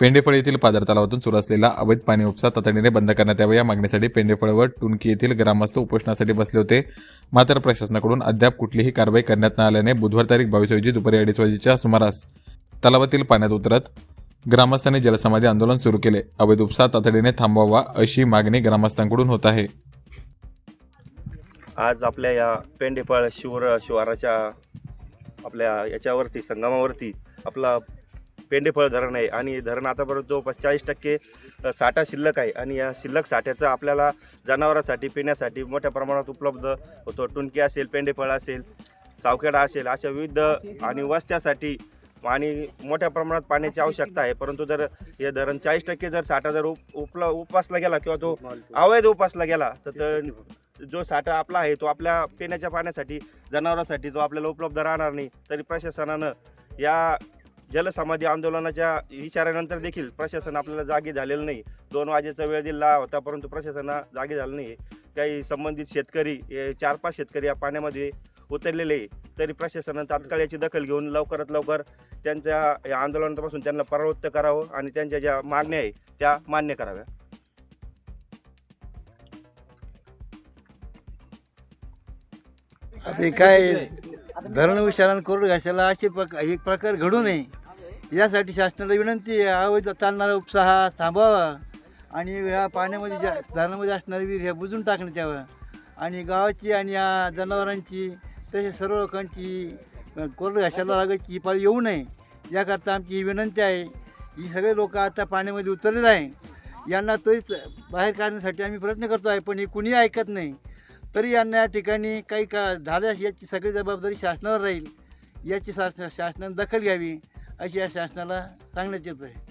पेंडेफळ येथील पादर तलावातून सुरू असलेला अवैध पाणी उपसा तातडीने बंद करण्यात यावा. या मागणीसाठी पेंडेफळ व टुनकी येथील ग्रामस्थ उपोषणासाठी बसले होते. मात्र प्रशासनाकडून अद्याप कुठलीही कारवाई करण्यात न आल्याने बुधवार तारीख बावीस रोजी दुपारी अडीच वाजेच्या सुमारास तलावातील पाण्यात उतरत ग्रामस्थांनी जलसमाधी आंदोलन सुरू केले. अवैध उपसा तातडीने थांबवावा अशी मागणी ग्रामस्थांकडून होत आहे. आज आपल्या या पेंडेपाळ शिवर शिवाराच्या आपल्या याच्यावरती संगमावरती आपला पेंडेफळ धरण आहे. आणि धरण आतापर्यंत जवळपास चाळीस टक्के साठा शिल्लक आहे. आणि या शिल्लक साठ्याचा आपल्याला जनावरांसाठी पिण्यासाठी मोठ्या प्रमाणात उपलब्ध होतो. टुनकी असेल पेंडेफळ असेल सावखेडा असेल अशा विविध आणि वस्त्यासाठी आणि मोठ्या प्रमाणात पाण्याची आवश्यकता आहे. परंतु जर हे धरण चाळीस टक्के जर साठा जर उप उपला उपासला गेला किंवा तो अवैध उपासला गेला तर जो साठा आपला आहे तो आपल्या पिण्याच्या पाण्यासाठी जनावरांसाठी तो आपल्याला उपलब्ध राहणार नाही. तरी प्रशासनानं या जलसमाधी आंदोलनाच्या विचारानंतर देखील प्रशासन आपल्याला जागी झालेलं नाही. दोन वाजेचा वेळ दिला होता परंतु प्रशासना जागी झालं नाही. काही संबंधित शेतकरी हे चार पाच शेतकरी या पाण्यामध्ये उतरलेले तरी प्रशासनानं तात्काळ याची दखल घेऊन लवकरात लवकर त्यांच्या या आंदोलनापासून त्यांना परावृत्त करावं आणि त्यांच्या ज्या मागण्या आहे त्या मान्य कराव्या. आता हे काय? धरण विचारण करून घासायला असे प्रक एक प्रकार घडू नये. यासाठी शासनाला विनंती आहे अवैध चालणारा उपसा हा थांबावा आणि ह्या पाण्यामध्ये ज्या धरणामध्ये असणारी विहीर ह्या बुजून टाकण्यात यावं आणि गावाची आणि या जनावरांची तसेच सर्व लोकांची कोरड घाशाला लागायची ही पाळी येऊ नये. याकरता आमची ही विनंती आहे ही सगळे लोक आता पाण्यामध्ये उतरलेले आहे. यांना तरीच बाहेर काढण्यासाठी आम्ही प्रयत्न करतो आहे पण हे कुणी ऐकत नाही. तरी यांना या ठिकाणी काही का झाल्यास याची सगळी जबाबदारी शासनावर राहील. याची शास शासनाने दखल घ्यावी. अशी या शासनाला सांगण्यात येत आहे